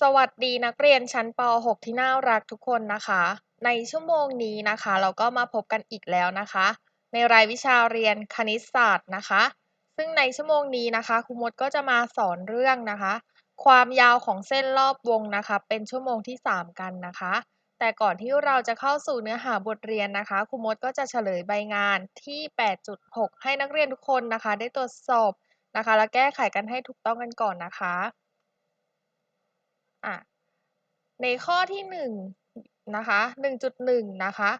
สวัสดีนักเรียนชั้นป .6 ที่น่ารักทุกคนนะคะ ในชั่วโมงนี้นะคะ เราก็มาพบกันอีกแล้วนะคะ ในรายวิชาเรียนคณิตศาสตร์นะคะ ซึ่งในชั่วโมงนี้นะคะครูมดก็จะมาสอนเรื่องนะคะ ความยาวของเส้นรอบวงนะคะ เป็นชั่วโมงที่ 3 กันนะคะ แต่ก่อนที่เราจะเข้าสู่เนื้อหาบทเรียนนะคะครูมดก็จะเฉลยใบงานที่ 8.6 ให้นักเรียนทุกคนนะคะ ได้ตรวจสอบนะคะ และแก้ไขกันให้ถูกต้องกันก่อนนะคะ อะในข้อที่หนึ่งนะคะหนึ่งจุดหนึ่งนะคะ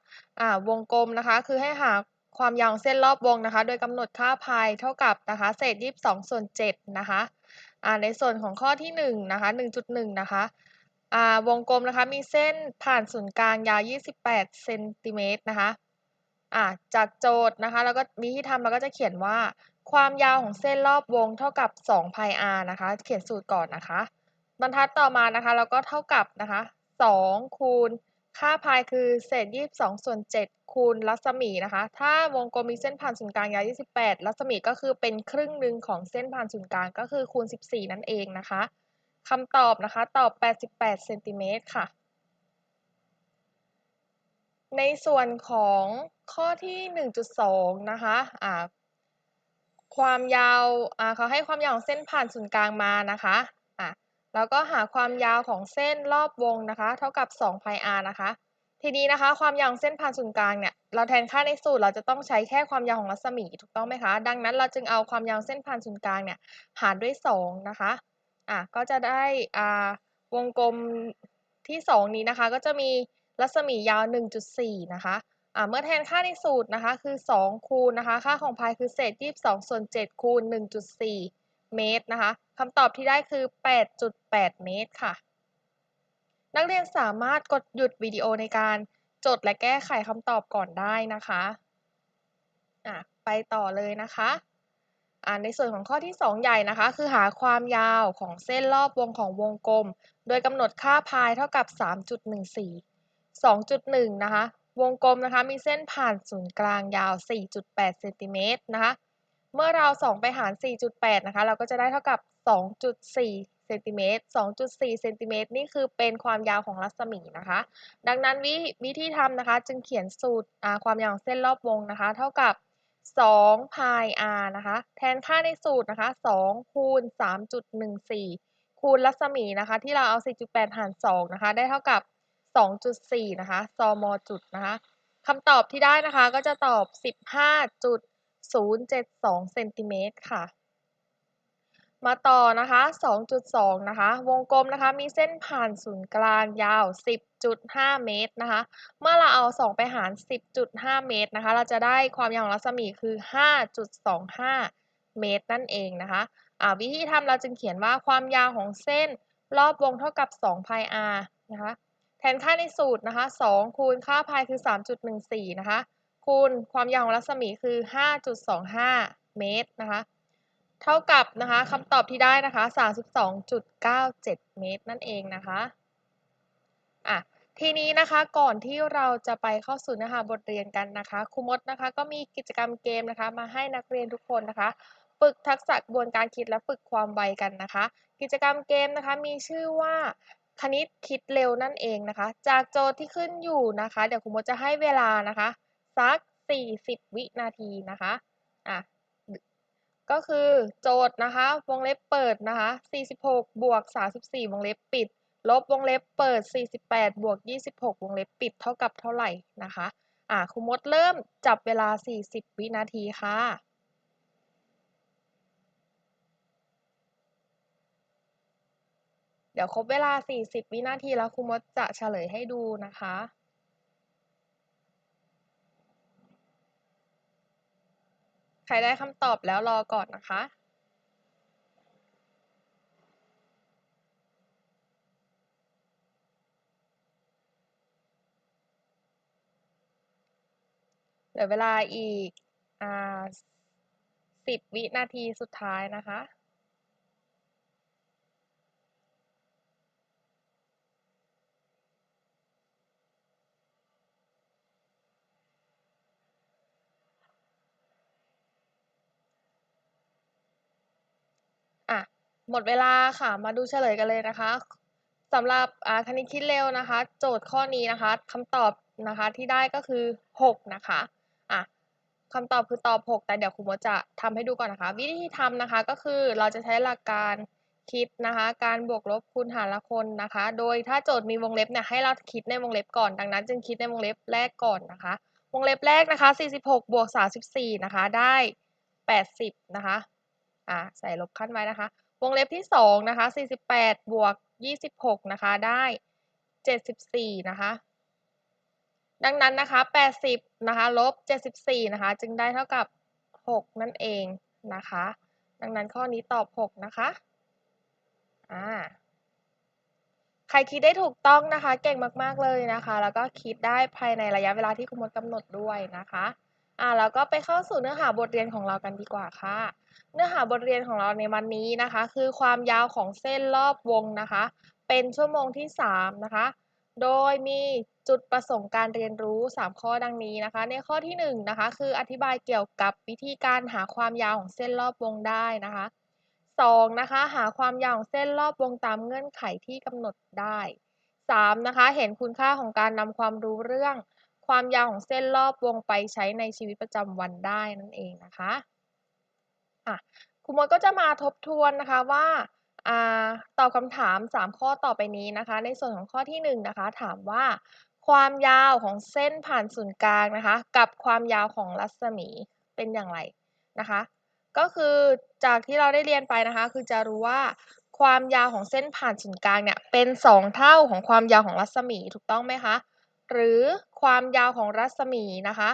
อ่าวงกลมนะคะคือให้หาความยาวเส้นรอบวงนะคะ โดยกำหนดค่าพายเท่ากับนะคะเศษยี่สิบสองส่วนเจ็ดนะคะอ่าในส่วนของข้อที่หนึ่งนะคะหนึ่งจุดหนึ่งนะคะอ่าวงกลมนะคะมีเส้นผ่านศูนย์กลางยาวยี่สิบแปดเซนติเมตรนะคะอ่าจากโจทย์นะคะแล้วก็วิธีทำเราก็จะเขียนว่า ความยาวของเส้นรอบวงเท่ากับ2 pi r นะคะ เขียนสูตรก่อนนะคะ บรรทัดต่อมานะคะเราก็เท่ากับนะคะ2คูณค่าพายคือเศษ 22 ส่วน 7 คูณรัศมีนะคะ ถ้าวงกลมมีเส้นผ่านศูนย์กลางยาว 28 รัศมีก็คือเป็นครึ่งหนึ่งของเส้นผ่านศูนย์กลางก็คือคูณ 14 นั่นเองนะคะคำตอบนะคะตอบ 88 เซนติเมตรค่ะ ในส่วนของข้อที่ 1.2 นะคะอ่าความยาวอ่าเขาให้ความยาวของเส้นผ่านศูนย์กลางมานะคะ แล้วก็หาความยาวของเส้นรอบวงนะคะ เท่ากับ2 pi r นะคะ ทีนี้นะคะ ความยาวเส้นผ่านศูนย์กลางเนี่ย เราแทนค่าในสูตรเราจะต้องใช้แค่ความยาวของรัศมีถูกต้องไหมคะ ดังนั้นเราจึงเอาความยาวเส้นผ่านศูนย์กลางเนี่ยหารด้วย 2 นะคะ อะ ก็จะได้อ่าวงกลมที่ 2 นี้นะคะ ก็จะมีรัศมียาว 1.4 นะคะอ่าเมื่อแทนค่าในสูตรนะคะคือ 2 คูณนะคะ ค่าของพายคือเศษ 22 ส่วน 7 คูณ 1.4 เมตรนะคะ คำตอบที่ได้คือ 8.8 เมตรค่ะ นักเรียนสามารถกดหยุดวิดีโอในการจดและแก้ไขคำตอบก่อนได้นะคะอะไปต่อเลยนะคะอ่าในส่วนของข้อที่ 2 ใหญ่นะคะ คือหาความยาวของเส้นรอบวงของวงกลม โดยกำหนดค่าพายเท่ากับ 3.14 2.1 นะคะ วงกลมนะคะมีเส้นผ่านศูนย์กลางยาว 4.8 เซนติเมตรนะคะ เมื่อเรา 2 ไปหาร 4.8 นะคะ เราก็จะได้เท่ากับ 2.4เซนติเมตร2.4เซนติเมตรนี่คือเป็นความยาวของรัศมีนะคะ ดังนั้นวิวิธีทำนะคะ จึงเขียนสูตรความยาวของเส้นรอบวงนะคะ เท่ากับ2 pi r นะคะ แทนค่าในสูตรนะคะ2คูณ3.14 คูณรัศมีนะคะ ที่เราเอา 4.8 หาร 2 นะคะ ได้เท่ากับ 2.4 นะคะซมจุดนะคะคำตอบที่ได้นะคะก็จะตอบ 15.072เซนติเมตรค่ะ มาต่อนะคะ 2.2 นะคะ วงกลมนะคะ มีเส้นผ่านศูนย์กลางยาว 10.5 เมตรนะคะ เมื่อเราเอา 2 ไปหาร 10.5 เมตรนะคะ เราจะได้ความยาวของรัศมีคือ 5.25 เมตรนั่นเองนะคะะวิธีทำเราจึงเขียนว่าความยาวของเส้นรอบวงเท่ากับ2 pi r นะคะ แทนค่าในสูตรนะคะ 2 คูณค่าพายคือ 3.14 นะคะ คูณความยาวของรัศมีคือ 5.25 เมตรนะคะ เท่ากับนะคะคำตอบที่ได้นะคะ32.97 เมตรนั่นเองนะคะอะทีนี้นะคะก่อนที่เราจะไปเข้าสู่เนื้อหาบทเรียนกันนะคะครูมดนะคะก็มีกิจกรรมเกมนะคะ มาให้นักเรียนทุกคนนะคะ ฝึกทักษะกระบวนการคิดและฝึกความไวกันนะคะ กิจกรรมเกมนะคะมีชื่อว่าคณิตคิดเร็วนั่นเองนะคะ จากโจทย์ที่ขึ้นอยู่นะคะ เดี๋ยวครูมดจะให้เวลานะคะสัก 40 วินาทีนะคะอะ ก็คือโจทย์นะคะ วงเล็บเปิดนะคะ 46 บวก 34 วงเล็บปิด ลบวงเล็บเปิด 48 บวก 26 วงเล็บปิด เท่ากับเท่าไหร่นะคะ อะครูมดเริ่มจับเวลา 40 วินาทีค่ะเดี๋ยวครบเวลา 40 วินาทีแล้วครูมดจะเฉลยให้ดูนะคะ ใครได้คำตอบแล้วรอก่อนนะคะเหลือเวลาอีกอ่า10วินาทีสุดท้ายนะคะ หมดเวลาค่ะ มาดูเฉลยกันเลยนะคะสำหรับอ่าคณิตคิดเร็วนะคะ โจทย์ข้อนี้นะคะคำตอบนะคะที่ได้ก็คือ 6 นะคะอะคำตอบคือตอบ 6 แต่เดี๋ยวครูมดจะทำให้ดูก่อนนะคะ วิธีทำนะคะก็คือเราจะใช้หลักการคิดนะคะ การบวกลบคูณหารละคนนะคะ โดยถ้าโจทย์มีวงเล็บเนี่ยให้เราคิดในวงเล็บก่อนดังนั้น จึงคิดในวงเล็บแรกก่อนนะคะ วงเล็บแรกนะคะ 46 บวก 34 นะคะ ได้ 80 นะคะอ่าใส่ลบขั้นไว้นะคะ วงเล็บที่2นะคะ48บวก26นะคะได้74นะคะ ดังนั้นนะคะ80นะคะลบ74นะคะ จึงได้เท่ากับ 6 นั่นเองนะคะ ดังนั้นข้อนี้ตอบ 6 นะคะอ่าใครคิดได้ถูกต้องนะคะ เก่งมาก ๆ เลยนะคะ แล้วก็คิดได้ภายในระยะเวลาที่คุณมดกำหนดด้วยนะคะ อ่าแล้วก็ไปเข้าสู่เนื้อหาบทเรียนของเรากันดีกว่าค่ะ เนื้อหาบทเรียนของเราในวันนี้นะคะ คือความยาวของเส้นรอบวงนะคะ เป็นชั่วโมงที่3นะคะ โดยมีจุดประสงค์การเรียนรู้ 3 ข้อดังนี้นะคะ ในข้อที่1นะคะคืออธิบายเกี่ยวกับวิธีการหาความยาวของเส้นรอบวงได้นะคะ 2. นะคะ หาความยาวของเส้นรอบวงตามเงื่อนไขที่กำหนดได้ 3. นะคะ เห็นคุณค่าของการนำความรู้เรื่อง ความยาวของเส้นรอบวงไปใช้ในชีวิตประจำวันได้นั่นเองนะคะอะครูมดก็จะมาทบทวนนะคะว่าอตอบคำถาม 3 ข้อต่อไปนี้นะคะ ในส่วนของข้อที่1นะคะถามว่า ความยาวของเส้นผ่านศูนย์กลางนะคะ กับความยาวของรัศมีเป็นอย่างไรนะคะ ก็คือจากที่เราได้เรียนไปนะคะ คือจะรู้ว่าความยาวของเส้นผ่านศูนย์กลางเนี่ยเป็น 2 เท่าของความยาวของรัศมีถูกต้องไหมคะ หรือความยาวของรัศมีนะคะ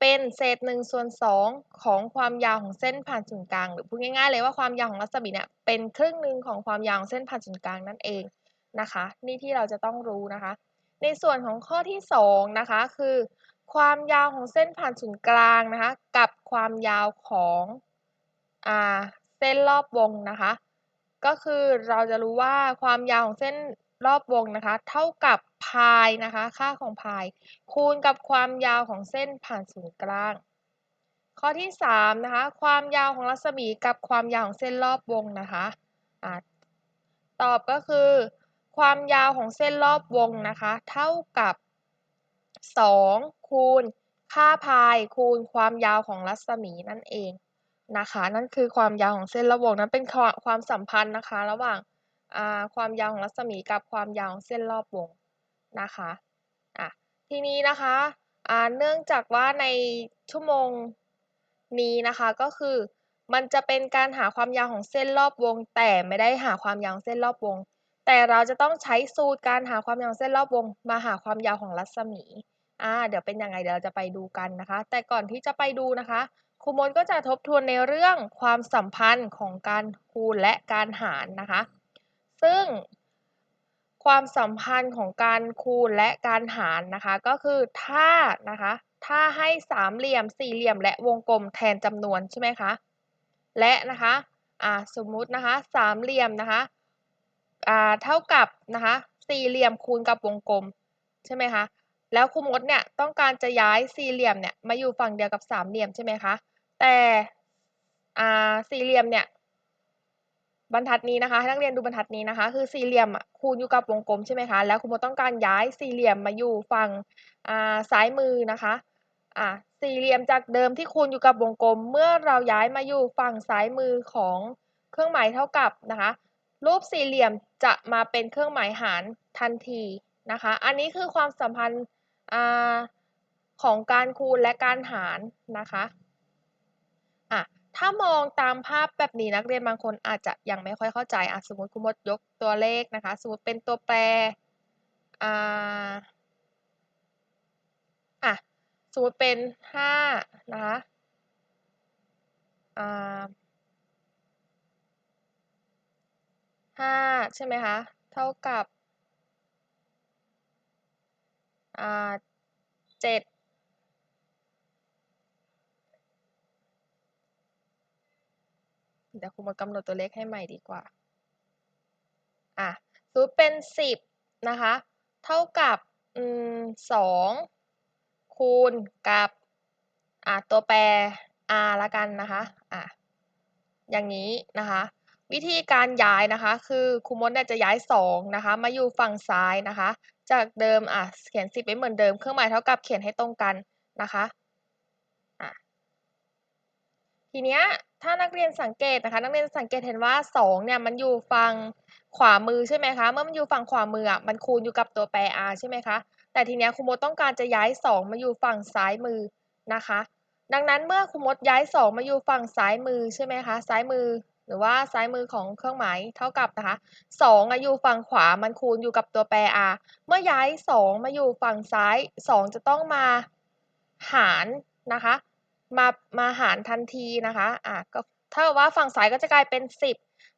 เป็นเศษ1ส่วน2ของความยาวของเส้นผ่านศูนย์กลาง หรือพูดง่ายๆเลยว่าความยาวของรัศมีเนี่ยเป็นครึ่งหนึ่งของความยาวของเส้นผ่านศูนย์กลางนั่นเองนะคะ นี่ที่เราจะต้องรู้นะคะ ในส่วนของข้อที่2นะคะคือ ความยาวของเส้นผ่านศูนย์กลางนะคะ กับความยาวของอ่าเส้นรอบวงนะคะ ก็คือเราจะรู้ว่าความยาวของเส้น รอบวงนะคะ เท่ากับพายนะคะ ค่าของพาย คูณกับความยาวของเส้นผ่านศูนย์กลาง ข้อที่3นะคะ ความยาวของรัศมีกับความยาวของเส้นรอบวงนะคะะตอบก็คือ ความยาวของเส้นรอบวงนะคะ เท่ากับ 2 คูณ ค่าพายคูณความยาวของรัศมีนั่นเองนะคะ นั่นคือความยาวของเส้นรอบวงนั้นเป็นความสัมพันธ์นะคะ ระหว่าง ความยาวของรัศมีกับความยาวของเส้นรอบวงนะคะอะทีนี้นะคะเนื่องจากว่าในชั่วโมงนี้นะคะก็คือมันจะเป็นการหาความยาวของเส้นรอบวง แต่ไม่ได้หาความยาวเส้นรอบวง แต่เราจะต้องใช้สูตรการหาความยาวเส้นรอบวง มาหาความยาวของรัศมีอ่าเดี๋ยวเป็นยังไงเดี๋ยวเราจะไปดูกันนะคะ แต่ก่อนที่จะไปดูนะคะครูมดก็จะทบทวนในเรื่องความสัมพันธ์ของการคูณและการหารนะคะ ซึ่งความสัมพันธ์ของการคูณและการหารนะคะก็คือถ้านะคะถ้าให้สามเหลี่ยมสี่เหลี่ยมและวงกลมแทนจำนวนใช่ไหมคะและนะคะอ่าสมมุตินะคะสามเหลี่ยมนะคะอ่าเท่ากับนะคะสี่เหลี่ยมคูณกับวงกลมใช่ไหมคะแล้วครูมดเนี่ยต้องการจะย้ายสี่เหลี่ยมเนี่ยมาอยู่ฝั่งเดียวกับสามเหลี่ยมใช่ไหมคะแต่อ่าสี่เหลี่ยมเนี่ย บรรทัดนี้นะคะให้นักเรียนดูบรรทัดนี้นะคะ คือสี่เหลี่ยมคูณอยู่กับวงกลมใช่ไหมคะแล้วครูมต้องการย้ายสี่เหลี่ยมมาอยู่ฝั่งอ่าซ้ายมือนะคะอ่าสี่เหลี่ยมจากเดิมที่คูณอยู่กับวงกลม เมื่อเราย้ายมาอยู่ฝั่งซ้ายมือของเครื่องหมายเท่ากับนะคะรูปสี่เหลี่ยมจะมาเป็นเครื่องหมายหารทันทีนะคะ อันนี้คือความสัมพันธ์ของการคูณและการหารนะคะ ถ้ามองตามภาพแบบนี้นักเรียนบางคนอาจจะยังไม่ค่อยเข้าใจอะสมมติคุณมดยกตัวเลขนะคะ สมมติเป็นตัวแปรอ่าอะสมมติเป็นห้านะคะอ่าห้าใช่ไหมคะ เท่ากับอ่าเจ็ด เดี๋ยวครูมากำหนดตัวเลขให้ใหม่ดีกว่า อะสมมติเป็นสิบนะคะ เท่ากับอืมสองคูณกับอะตัวแปร r ละกันนะคะอะอย่างนี้นะคะ วิธีการย้ายนะคะ คือครูมดเนี่ยจะย้าย 2 นะคะ มาอยู่ฝั่งซ้ายนะคะ จากเดิมอะเขียน 10ไว้เหมือนเดิมเครื่องหมายเท่ากับเขียนให้ตรงกันนะคะอะทีเนี้ย ถ้านักเรียนสังเกตนะคะนักเรียนสังเกตเห็นว่า2เนี่ยมันอยู่ฝั่งขวามือใช่ไหมคะ เมื่อมันอยู่ฝั่งขวามืออะมันคูณอยู่กับตัวแปร r ใช่ไหมคะ แต่ทีเนี้ยครูมดต้องการจะย้าย 2 มาอยู่ฝั่งซ้ายมือนะคะ ดังนั้นเมื่อครูมดย้าย 2 มาอยู่ฝั่งซ้ายมือใช่ไหมคะ ซ้ายมือหรือว่าซ้ายมือของเครื่องหมายเท่ากับนะคะ2อะอยู่ฝั่งขวามันคูณอยู่กับตัวแปร r เมื่อย้าย 2 มาอยู่ฝั่งซ้าย 2 จะต้องมาหารนะคะ มามาหารทันทีนะคะอะก็เท่าว่าฝั่งซ้ายก็จะกลายเป็น 10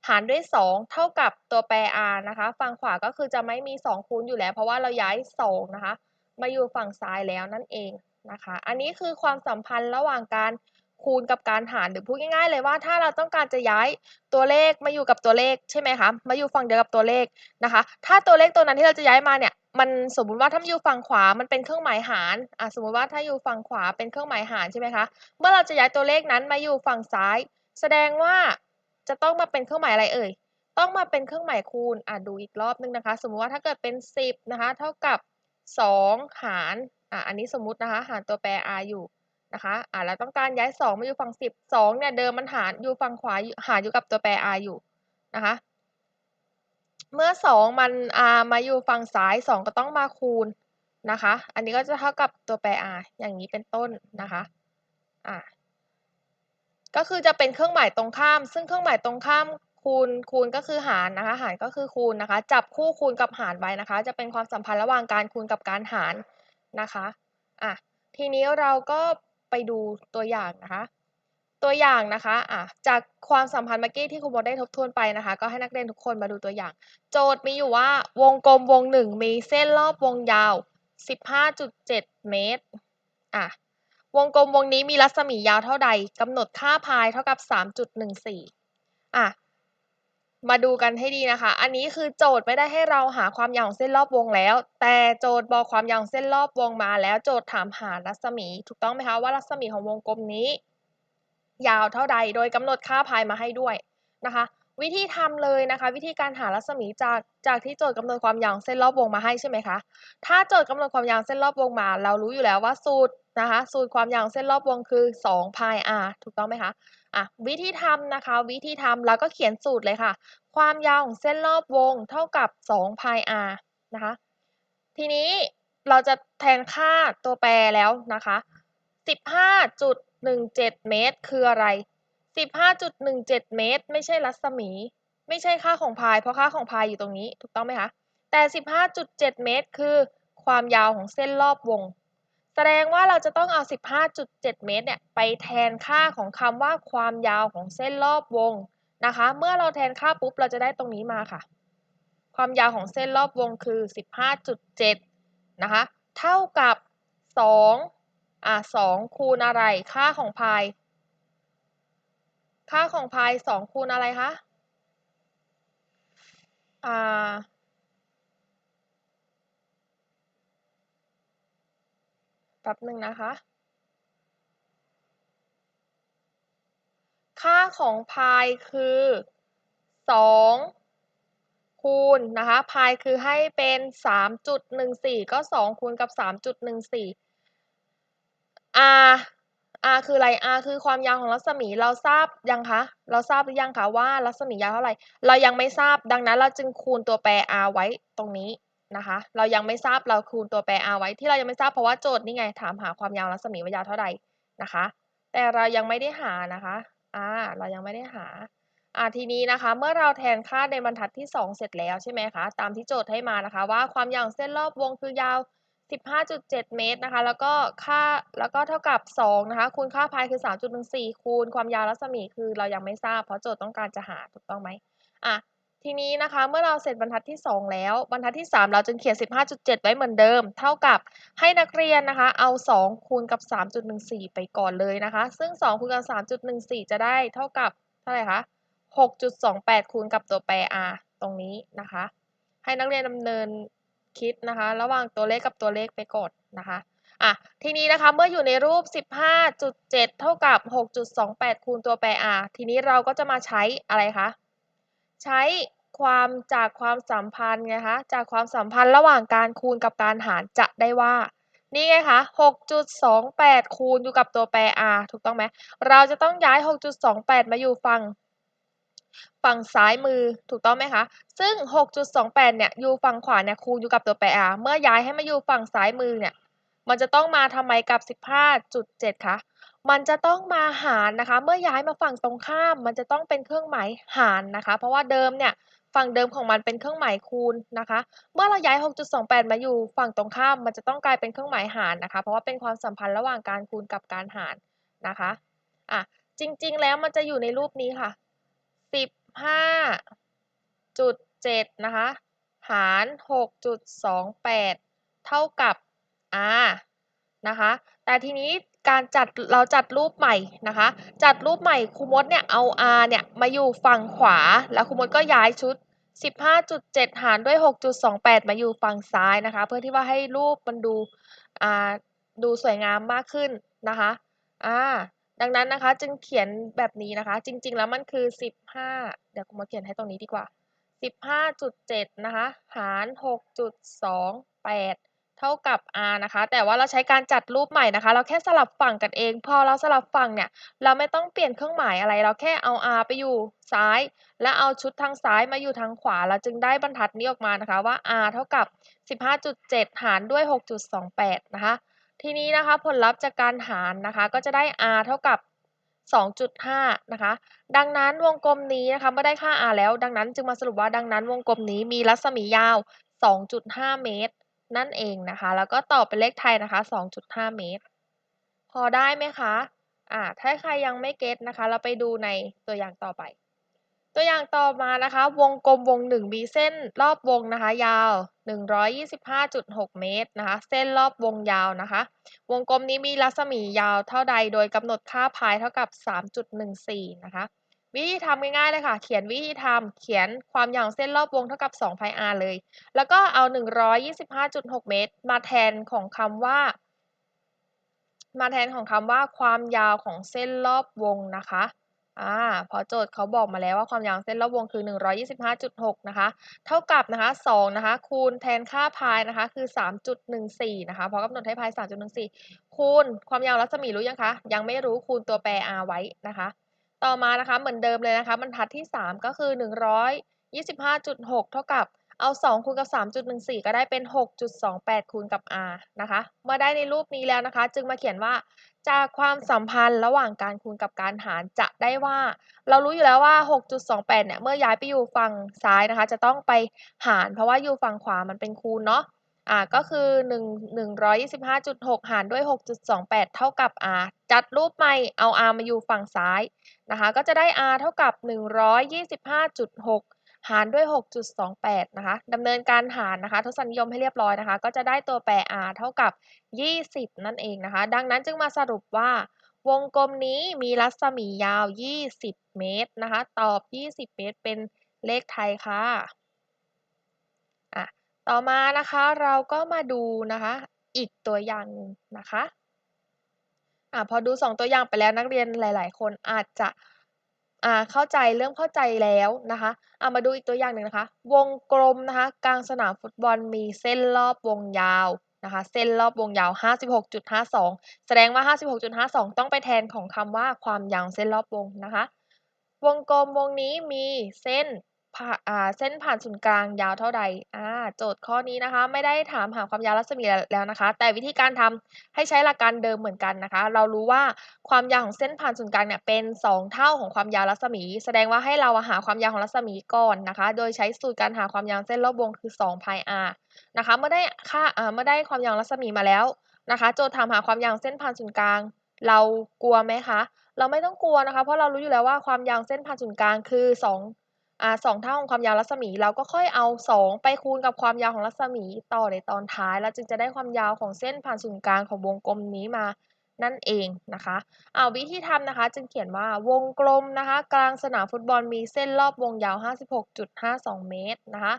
หารด้วย 2 เท่ากับตัวแปร r นะคะ ฝั่งขวาก็คือจะไม่มี 2 คูณอยู่แล้ว เพราะว่าเราย้าย 2 นะคะ มาอยู่ฝั่งซ้ายแล้วนั่นเองนะคะ อันนี้คือความสัมพันธ์ระหว่างการ คูณกับการหารหรือพูดง่ายๆเลยว่าถ้าเราต้องการจะย้ายตัวเลขมาอยู่กับตัวเลขใช่ไหมคะมาอยู่ฝั่งเดียวกับตัวเลขนะคะ ถ้าตัวเลขตัวนั้นที่เราจะย้ายมาเนี่ยมันสมมุติว่าถ้าอยู่ฝั่งขวา มันเป็นเครื่องหมายหารอะสมมุติว่าถ้าอยู่ฝั่งขวาเป็นเครื่องหมายหารใช่ไหมคะเมื่อเราจะย้ายตัวเลขนั้นมาอยู่ฝั่งซ้าย แสดงว่าจะต้องมาเป็นเครื่องหมายอะไรเอ่ยต้องมาเป็นเครื่องหมายคูณอะดูอีกรอบนึงนะคะ สมมุติว่าถ้าเกิดเป็น 10นะคะเท่ากับ 2 หารอะอันนี้สมมุตินะคะ หารตัวแปร r อยู่ นะคะอะเราต้องการย้าย 2 มาอยู่ฝั่ง 10 2เนี่ยเดิมมันหารอยู่ฝั่งขวาหารอยู่กับตัวแปร r อยู่นะคะเมื่อ 2 มัน r มาอยู่ฝั่งซ้าย 2 ก็ต้องมาคูณนะคะ อันนี้ก็จะเท่ากับตัวแปร r อย่างนี้เป็นต้นนะคะอะก็คือจะเป็นเครื่องหมายตรงข้าม ซึ่งเครื่องหมายตรงข้ามคูณคูณก็คือหารนะคะ หารก็คือคูณนะคะ จับคู่คูณกับหารไว้นะคะ จะเป็นความสัมพันธ์ระหว่างการคูณกับการหารนะคะอะทีนี้เราก็ ไปดูตัวอย่างนะคะ ตัวอย่างนะคะอะจากความสัมพันธ์เมื่อกี้ที่ครูมดได้ทบทวนไปนะคะ ก็ให้นักเรียนทุกคนมาดูตัวอย่าง โจทย์มีอยู่ว่าวงกลมวงหนึ่งมีเส้นรอบวงยาว 15.7 เมตรอะวงกลมวงนี้มีรัศมียาวเท่าใดกำหนดค่าพายเท่ากับ 3.14อะ มาดูกันให้ดีนะคะ อันนี้คือโจทย์ไม่ได้ให้เราหาความยาวของเส้นรอบวงแล้ว แต่โจทย์บอกความยาวของเส้นรอบวงมาแล้วโจทย์ถามหารัศมี ถูกต้องไหมคะว่ารัศมีของวงกลมนี้ ยาวเท่าใด โดยกำหนดค่าพายมาให้ด้วยนะคะ วิธีทำเลยนะคะ วิธีการหารัศมีจากจากที่โจทย์กำหนดความยาวเส้นรอบวงมาให้ใช่ไหมคะถ้าโจทย์กำหนดความยาวเส้นรอบวงมา เรารู้อยู่แล้วว่าสูตรนะคะ สูตรความยาวเส้นรอบวงคือ2 pi r ถูกต้องไหมคะอะวิธีทำนะคะ วิธีทำเราก็เขียนสูตรเลยค่ะ ความยาวของเส้นรอบวงเท่ากับ2 pi r นะคะ ทีนี้เราจะแทนค่าตัวแปรแล้วนะคะ 15.17 เมตร คืออะไร 15.17เมตร ไม่ใช่รัศมี ไม่ใช่ค่าของพาย เพราะค่าของพายอยู่ตรงนี้ถูกต้องไหมคะ แต่15.7เมตร คือความยาวของเส้นรอบวง แสดงว่าเราจะต้องเอา 15.7 เมตรเนี่ยไปแทนค่าของคำว่าความยาวของเส้นรอบวงนะคะ เมื่อเราแทนค่าปุ๊บเราจะได้ตรงนี้มาค่ะ ความยาวของเส้นรอบวงคือ 15.7 นะคะ เท่ากับ 2 อะ 2 คูณอะไร ค่าของพาย ค่าของพาย2คูณอะไรคะอ่าแป๊บหนึ่งนะคะ ค่าของพายคือ2คูณนะคะ พายคือให้เป็น 3.14 ก็ 2 คูณกับ 3.14 r r คืออะไร r คือความยาวของรัศมีเราทราบยังคะ เราทราบหรือยังคะว่ารัศมียาวเท่าไหร่ เรายังไม่ทราบดังนั้นเราจึงคูณตัวแปร r ไว้ตรงนี้นะคะ เรายังไม่ทราบเราคูณตัวแปร r ไว้ที่เรายังไม่ทราบเพราะว่าโจทย์นี่ไงถามหาความยาวรัศมีว่ายาวเท่าใดนะคะ แต่เรายังไม่ได้หานะคะอ่าเรายังไม่ได้หาอ่าทีนี้นะคะเมื่อเราแทนค่าในบรรทัดที่ 2 เสร็จแล้วใช่ไหมคะตามที่โจทย์ให้มานะคะ ว่าความยาวของเส้นรอบวงคือยาว 15.7 เมตรนะคะ แล้วก็ค่าแล้วก็เท่ากับ2นะคะคูณค่าพายคือ 3.14 คูณความยาวรัศมีคือเรายังไม่ทราบเพราะโจทย์ต้องการจะหาถูกต้องไหมอะทีนี้นะคะเมื่อเราเสร็จบรรทัดที่ 2 แล้ว บรรทัดที่ 3 เราจึงเขียน 15.7 ไว้เหมือนเดิม เท่ากับให้นักเรียนนะคะ เอา 2 คูณกับ 3.14 ไปก่อนเลยนะคะ ซึ่ง 2 คูณกับ 3.14 จะได้เท่ากับเท่าไหร่คะ 6.28 คูณกับตัวแปร r ตรงนี้นะคะ ให้นักเรียนดำเนิน คิดนะคะ ระหว่างตัวเลขกับตัวเลขไปก่อนนะคะอะทีนี้นะคะเมื่ออยู่ในรูป 15.7 เท่ากับ 6.28 คูณตัวแปร r ทีนี้เราก็จะมาใช้อะไรคะ ใช้ความจากความสัมพันธ์ไงคะ จากความสัมพันธ์ระหว่างการคูณกับการหารจะได้ว่า นี่ไงคะ 6.28 คูณอยู่กับตัวแปร r ถูกต้องไหม เราจะต้องย้าย 6.28 มาอยู่ฝั่ง ฝั่งซ้ายมือถูกต้องไหมคะ ซึ่ง 6.28 เนี่ยอยู่ฝั่งขวาเนี่ยคูณอยู่กับตัวแปร r เมื่อย้ายให้มาอยู่ฝั่งซ้ายมือเนี่ย มันจะต้องมาทำไมกับ 15.7 คะ มันจะต้องมาหารนะคะ เมื่อย้ายมาฝั่งตรงข้าม มันจะต้องเป็นเครื่องหมายหารนะคะ เพราะว่าเดิมเนี่ยฝั่งเดิมของมันเป็นเครื่องหมายคูณนะคะ เมื่อเราย้าย 6.28 มาอยู่ฝั่งตรงข้าม มันจะต้องกลายเป็นเครื่องหมายหารนะคะ เพราะว่าเป็นความสัมพันธ์ระหว่างการคูณกับการหารนะคะ อะ จริง ๆ แล้วมันจะอยู่ในรูปนี้ค่ะ 15.7นะคะหาร6.28เท่ากับ r นะคะ แต่ทีนี้การจัดเราจัดรูปใหม่นะคะ จัดรูปใหม่ครูมดเนี่ยเอา r เนี่ยมาอยู่ฝั่งขวา แล้วครูมดก็ย้ายชุด 15.7 หารด้วย 6.28 มาอยู่ฝั่งซ้ายนะคะ เพื่อที่ว่าให้รูปมันดูอ่าดูสวยงามมากขึ้นนะคะอ่า ดังนั้นนะคะจึงเขียนแบบนี้นะคะ จริง ๆ แล้วมันคือ 15 เดี๋ยวครูมดเขียนให้ตรงนี้ดีกว่า 15.7 นะคะ หาร 6.28 เท่ากับ r นะคะ แต่ว่าเราใช้การจัดรูปใหม่นะคะ เราแค่สลับฝั่งกันเอง พอเราสลับฝั่งเนี่ย เราไม่ต้องเปลี่ยนเครื่องหมายอะไร เราแค่เอา r ไปอยู่ซ้าย และเอาชุดทางซ้ายมาอยู่ทางขวา เราจึงได้บรรทัดนี้ออกมานะคะว่า r เท่ากับ 15.7 หารด้วย 6.28 นะคะ ทีนี้นะคะผลลัพธ์จากการหารนะคะก็จะได้ r เท่ากับ 2.5 นะคะ ดังนั้นวงกลมนี้นะคะเมื่อได้ค่า r แล้ว ดังนั้นจึงมาสรุปว่าดังนั้นวงกลมนี้มีรัศมียาว 2.5 เมตร นั่นเองนะคะ แล้วก็ตอบเป็นเลขไทยนะคะ 2.5 เมตร พอได้ไหมคะอ่าถ้าใครยังไม่เก็ตนะคะ เราไปดูในตัวอย่างต่อไป ตัวอย่างต่อมานะคะ วงกลมวงหนึ่งมีเส้นรอบวงนะคะ ยาว 125.6 เมตรนะคะ เส้นรอบวงยาวนะคะ วงกลมนี้มีรัศมียาวเท่าใดโดยกำหนดค่าพายเท่ากับ 3.14 นะคะ วิธีทำง่ายๆเลยค่ะ เขียนวิธีทำเขียนความยาวเส้นรอบวงเท่ากับ2 pi r เลย แล้วก็เอา 125.6 เมตร มาแทนของคำว่า มาแทนของคำว่าความยาวของเส้นรอบวงนะคะ อ่าพอโจทย์เขาบอกมาแล้วว่าความยาวเส้นรอบวงคือ 125.6 นะคะ เท่ากับนะคะ2นะคะ คูณแทนค่าพายนะคะ คือ 3.14 นะคะเพราะกำหนดให้พาย 3.14 คูณความยาวรัศมีรู้ยังคะ ยังไม่รู้คูณตัวแปร r ไว้นะคะ ต่อมานะคะเหมือนเดิมเลยนะคะบรรทัดที่ 3 ก็คือ 125.6 เท่ากับ เอา 2 คูณกับ 3.14 ก็ได้เป็น 6.28 คูณกับ r นะคะ เมื่อได้ในรูปนี้แล้วนะคะ จึงมาเขียนว่า จากความสัมพันธ์ระหว่างการคูณกับการหารจะได้ว่า เรารู้อยู่แล้วว่า 6.28 เนี่ย เมื่อย้ายไปอยู่ฝั่งซ้ายนะคะ จะต้องไปหาร เพราะว่าอยู่ฝั่งขวามันเป็นคูณเนาะอ่าก็คือ 1 125.6 หารด้วย 6.28 เท่ากับ r จัดรูปใหม่เอา r มาอยู่ฝั่งซ้ายนะคะ ก็จะได้ r เท่ากับ 125.6 หารด้วย 6.28 นะคะดำเนินการหารนะคะ ทศนิยมให้เรียบร้อยนะคะ ก็จะได้ตัวแปร r เท่ากับ 20 นั่นเองนะคะ ดังนั้นจึงมาสรุปว่าวงกลมนี้มีรัศมียาว 20 เมตรนะคะ ตอบ 20 เมตร เป็นเลขไทยค่ะอะ ต่อมานะคะเราก็มาดูนะคะ อีกตัวอย่างหนึ่งนะคะอะพอดู 2 ตัวอย่างไปแล้วนักเรียนหลาย ๆ คนอาจจะ อ่าเข้าใจเริ่มเข้าใจแล้วนะคะเอามาดูอีกตัวอย่างหนึ่งนะคะ วงกลมนะคะ กลางสนามฟุตบอลมีเส้นรอบวงยาวนะคะ เส้นรอบวงยาว 56.52 แสดงว่า 56.52 ต้องไปแทนของคำว่าความยาวเส้นรอบวงนะคะ วงกลมวงนี้มีเส้น ผ่าอ่าเส้นผ่านศูนย์กลางยาวเท่าใดอ่าโจทย์ข้อนี้นะคะ ไม่ได้ถามหาความยาวรัศมีแล้วนะคะ แต่วิธีการทำให้ใช้หลักการเดิมเหมือนกันนะคะ เรารู้ว่าความยาวของเส้นผ่านศูนย์กลางเนี่ยเป็น 2 เท่าของความยาวรัศมี แสดงว่าให้เราหาความยาวของรัศมีก่อนนะคะ โดยใช้สูตรการหาความยาวเส้นรอบวงคือ2 pi r นะคะ เมื่อได้ค่าอ่าเมื่อได้ความยาวรัศมีมาแล้วนะคะ โจทย์ถามหาความยาวเส้นผ่านศูนย์กลาง เรากลัวไหมคะเราไม่ต้องกลัวนะคะ เพราะเรารู้อยู่แล้วว่าความยาวเส้นผ่านศูนย์กลางคือ2 อ่าสองเท่าของความยาวรัศมี เราก็ค่อยเอา 2 ไปคูณกับความยาวของรัศมีต่อในตอนท้าย แล้วจึงจะได้ความยาวของเส้นผ่านศูนย์กลางของวงกลมนี้มานั่นเองนะคะเอาวิธีทำนะคะ จึงเขียนว่าวงกลมนะคะ กลางสนามฟุตบอลมีเส้นรอบวงยาว 56.52 เมตรนะคะ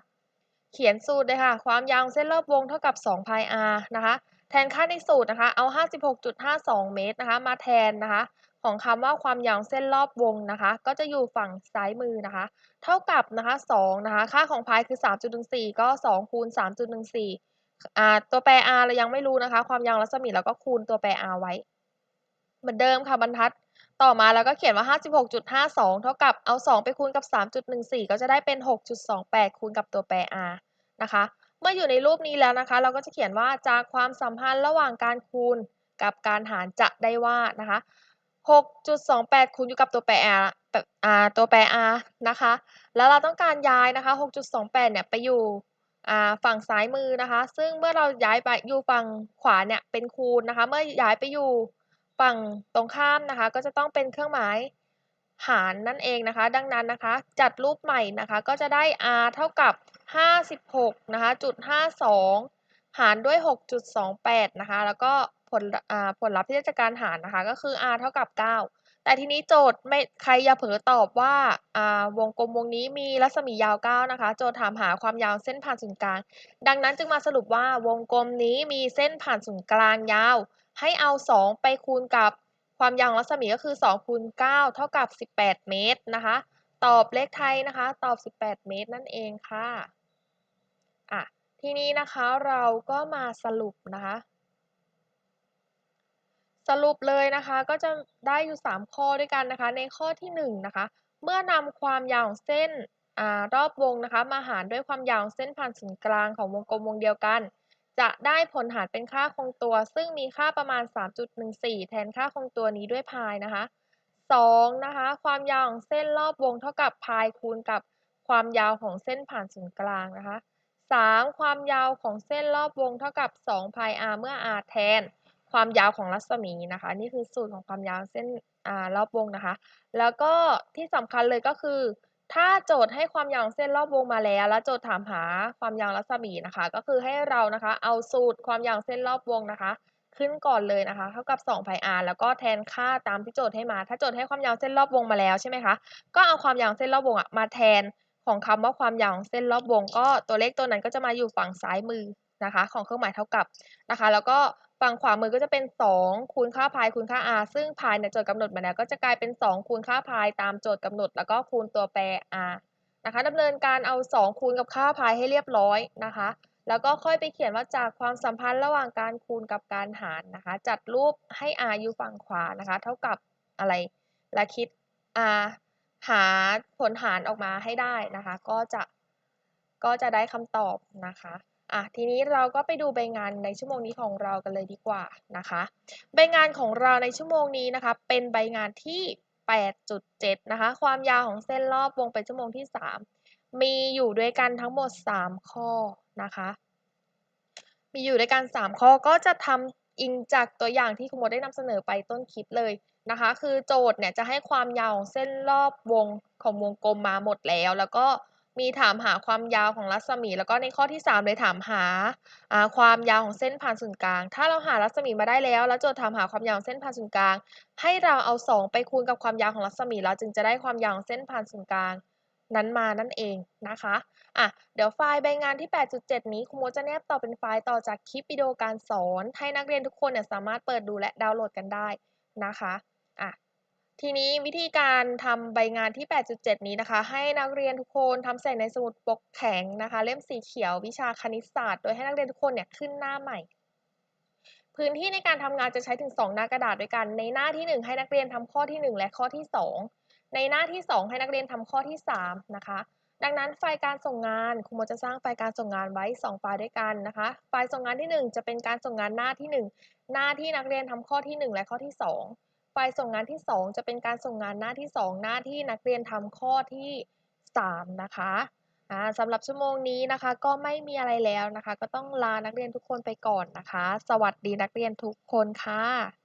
เขียนสูตรเลยค่ะ ความยาวเส้นรอบวงเท่ากับ2 pi r นะคะ แทนค่าในสูตรนะคะ เอา 56.52 เมตรนะคะ มาแทนนะคะ ของคำว่าความยาวเส้นรอบวงนะคะ ก็จะอยู่ฝั่งซ้ายมือนะคะ เท่ากับนะคะ2นะคะ ค่าของพายคือ 3.14 ก็ 2 คูณ 3.14อ่าตัวแปร r เรายังไม่รู้นะคะ ความยาวรัศมีเราก็คูณตัวแปร r ไว้ เหมือนเดิมค่ะบรรทัด ต่อมาเราก็เขียนว่า 56.52 เท่ากับเอา 2 ไปคูณกับ 3.14 ก็จะได้เป็น 6.28 คูณกับตัวแปร r นะคะ เมื่ออยู่ในรูปนี้แล้วนะคะ เราก็จะเขียนว่าจากความสัมพันธ์ระหว่างการคูณกับการหารจะได้ว่านะคะ 6.28คูณอยู่กับตัวแปร r อ่าตัวแปร r นะคะ แล้วเราต้องการย้ายนะคะ6.28เนี่ยไปอยู่อ่าฝั่งซ้ายมือนะคะ ซึ่งเมื่อเราย้ายไปอยู่ฝั่งขวาเนี่ยเป็นคูณนะคะ เมื่อย้ายไปอยู่ฝั่งตรงข้ามนะคะ ก็จะต้องเป็นเครื่องหมายหารนั่นเองนะคะ ดังนั้นนะคะ จัดรูปใหม่นะคะ ก็จะได้ r เท่ากับ 56นะคะจุด52 หารด้วย 6.28 นะคะ แล้วก็ ผลผลลัพธ์ที่จะจากการหารนะคะ ก็คือ r เท่ากับ 9 แต่ทีนี้โจทย์ไม่ใครอย่าเผลอตอบว่าวงกลมวงนี้มีรัศมียาว 9 นะคะ โจทย์ถามหาความยาวเส้นผ่านศูนย์กลาง ดังนั้นจึงมาสรุปว่าวงกลมนี้มีเส้นผ่านศูนย์กลางยาว ให้เอา 2 ไปคูณกับความยาวรัศมีก็คือ2คูณ9เท่ากับ 18 เมตรนะคะ ตอบเลขไทยนะคะ ตอบ 18 เมตรนั่นเองค่ะอะทีนี้นะคะเราก็มาสรุปนะคะ รุปเลยนะคะก็จะได้อยู่ 3 ข้อด้วยกันนะคะ ในข้อที่1นะคะเมื่อนำความยาวของเส้นอรอบวงนะคะมาหารด้วยความยาวของเส้นผ่านศูนย์กลางของวงกลมวงเดียวกัน จะได้ผลหารเป็นค่าคงตัว ซึ่งมีค่าประมาณ 3.14 แทนค่าคงตัวนี้ด้วยพายนะคะ 2. นะคะความยาวของเส้นรอบวงเท่ากับพายคูณกับความยาวของเส้นผ่านศูนย์กลางนะคะ 3. ความยาวของเส้นรอบวงเท่ากับ2พาย r เมื่อ r แทน ความยาวของรัศมีนะคะ นี่คือสูตรของความยาวเส้นรอบวงนะคะ แล้วก็ที่สำคัญเลยก็คือ ถ้าโจทย์ให้ความยาวเส้นรอบวงมาแล้ว แล้วโจทย์ถามหาความยาวรัศมีนะคะ ก็คือให้เรานะคะเอาสูตรความยาวเส้นรอบวงนะคะ ขึ้นก่อนเลยนะคะ เท่ากับ2 pi r แล้วก็แทนค่าตามที่โจทย์ให้มา ถ้าโจทย์ให้ความยาวเส้นรอบวงมาแล้วใช่ไหมคะก็เอาความยาวเส้นรอบวงมาแทนของคำว่าความยาวของเส้นรอบวง ก็ตัวเลขตัวนั้นก็จะมาอยู่ฝั่งซ้ายมือนะคะ ของเครื่องหมายเท่ากับนะคะ แล้วก็ ฝั่งขวามือก็จะเป็น 2 คูณค่าพายคูณค่า r ซึ่งพายเนี่ยโจทย์กำหนดมาแล้วก็จะกลายเป็น 2 คูณค่าพายตามโจทย์กำหนด แล้วก็คูณตัวแปร r นะคะดำเนินการเอา 2 คูณกับค่าพายให้เรียบร้อยนะคะ แล้วก็ค่อยไปเขียนว่าจากความสัมพันธ์ระหว่างการคูณกับการหารนะคะ จัดรูปให้ r อยู่ฝั่งขวานะคะ เท่ากับอะไรและคิด r หาผลหารออกมาให้ได้นะคะ ก็จะก็จะได้คำตอบนะคะ อะทีนี้เราก็ไปดูใบงานในชั่วโมงนี้ของเรากันเลยดีกว่านะคะใบงานของเราในชั่วโมงนี้นะคะ เป็นใบงานที่ 8.7 นะคะ ความยาวของเส้นรอบวงเป็นชั่วโมงที่ 3 มีอยู่ด้วยกันทั้งหมด 3 ข้อนะคะ มีอยู่ด้วยกัน 3 ข้อก็จะทำอิงจากตัวอย่างที่คุณโมได้นำเสนอไปต้นคลิปเลยนะคะ คือโจทย์เนี่ยจะให้ความยาวของเส้นรอบวงของวงกลมมาหมดแล้ว แล้วก็ มีถามหาความยาวของรัศมี แล้วก็ในข้อที่ 3 เลยถามหาความยาวของเส้นผ่านศูนย์กลาง ถ้าเราหารัศมีมาได้แล้ว แล้วโจทย์ถามหาความยาวของเส้นผ่านศูนย์กลาง ให้เราเอา 2 ไปคูณกับความยาวของรัศมีเราจึงจะได้ความยาวของเส้นผ่านศูนย์กลาง นั้นมานั่นเองนะคะอะเดี๋ยวไฟล์ใบงานที่ 8.7 นี้ครูโมจะแนบต่อเป็นไฟล์ต่อจากคลิปวิดีโอการสอน ให้นักเรียนทุกคนเนี่ยสามารถเปิดดูและดาวน์โหลดกันได้นะคะอะ ทีนี้วิธีการทำใบงานที่ 8.7 นี้นะคะ ให้นักเรียนทุกคนทำใส่ในสมุดปกแข็งนะคะ เล่มสีเขียววิชาคณิตศาสตร์ โดยให้นักเรียนทุกคนเนี่ยขึ้นหน้าใหม่ พื้นที่ในการทำงานจะใช้ถึง 2 หน้ากระดาษด้วยกัน ในหน้าที่ 1 ให้นักเรียนทำข้อที่ 1 และข้อที่ 2 ในหน้าที่ 2 ให้นักเรียนทำข้อที่ 3 นะคะ ดังนั้นไฟล์การส่งงานครูโมจะสร้างไฟล์การส่งงานไว้ 2 ไฟล์ด้วยกันนะคะ ไฟล์ส่งงานที่ 1 จะเป็นการส่งงานหน้าที่ 1 หน้าที่นักเรียนทำข้อที่ 1 และข้อที่ 2 ไฟล์ส่งงานที่ 2 จะเป็นการส่งงานหน้าที่ 2 หน้าที่นักเรียนทำข้อที่ 3 นะคะสำหรับชั่วโมงนี้นะคะ ก็ไม่มีอะไรแล้วนะคะ ก็ต้องลานักเรียนทุกคนไปก่อนนะคะ สวัสดีนักเรียนทุกคนค่ะ